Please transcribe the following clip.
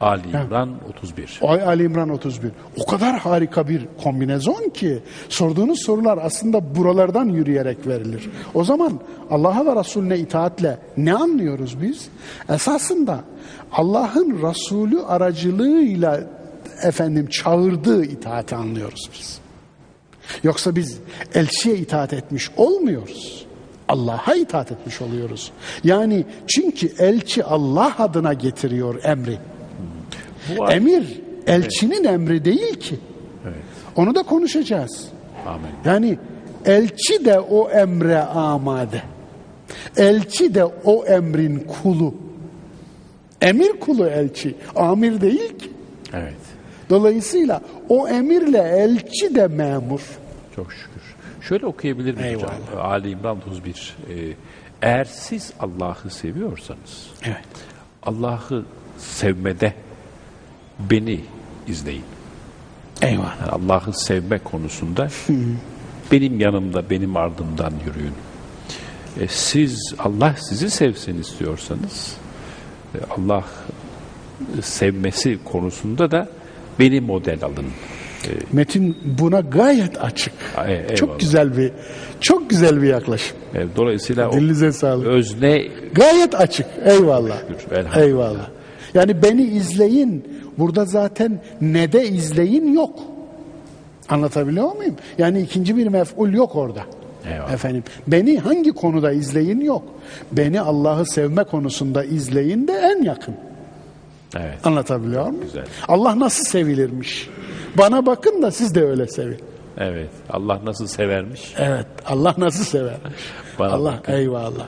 Ali İmran 31. Ay Ali İmran 31. O kadar harika bir kombinezon ki sorduğunuz sorular aslında buralardan yürüyerek verilir. O zaman Allah'a ve Resulüne itaatle ne anlıyoruz biz? Esasında Allah'ın Resulü aracılığıyla efendim çağırdığı itaati anlıyoruz biz. Yoksa biz elçiye itaat etmiş olmuyoruz. Allah'a itaat etmiş oluyoruz. Yani çünkü elçi Allah adına getiriyor emri. Bu Emir elçinin emri değil ki. Evet. Onu da konuşacağız. Amin. Yani elçi de o emre amade. Elçi de o emrin kulu. Emir kulu elçi, amir değil ki. Evet. Dolayısıyla o emirle elçi de memur. Çok şükür. Şöyle okuyabilir miyim hocam? Ali İmran 31. Ee, eğer siz Allah'ı seviyorsanız Evet. Allah'ı sevmede beni izleyin. Eyvallah. Yani Allah'ı sevme konusunda benim yanımda, benim ardımdan yürüyün. E, siz, Allah sizi sevsin istiyorsanız e, Allah sevmesi konusunda da beni model alın. Metin buna gayet açık. E, eyvallah. Çok güzel bir çok güzel bir yaklaşım. E, dolayısıyla Dilinize sağlık. özne Gayet açık. Eyvallah. Şükür. Eyvallah. Yani beni izleyin. Burada zaten ne de izleyin yok. Anlatabiliyor muyum? Yani ikinci bir mef'ul yok orada. Eyvallah. Efendim beni hangi konuda izleyin yok. Beni Allah'ı sevme konusunda izleyin de en yakın. evet. Anlatabiliyor muyum? Güzel. Allah nasıl sevilirmiş? Bana bakın da siz de öyle sevin. Evet. Allah nasıl severmiş? Evet. Allah nasıl sever? Bana Allah bakın. eyvallah.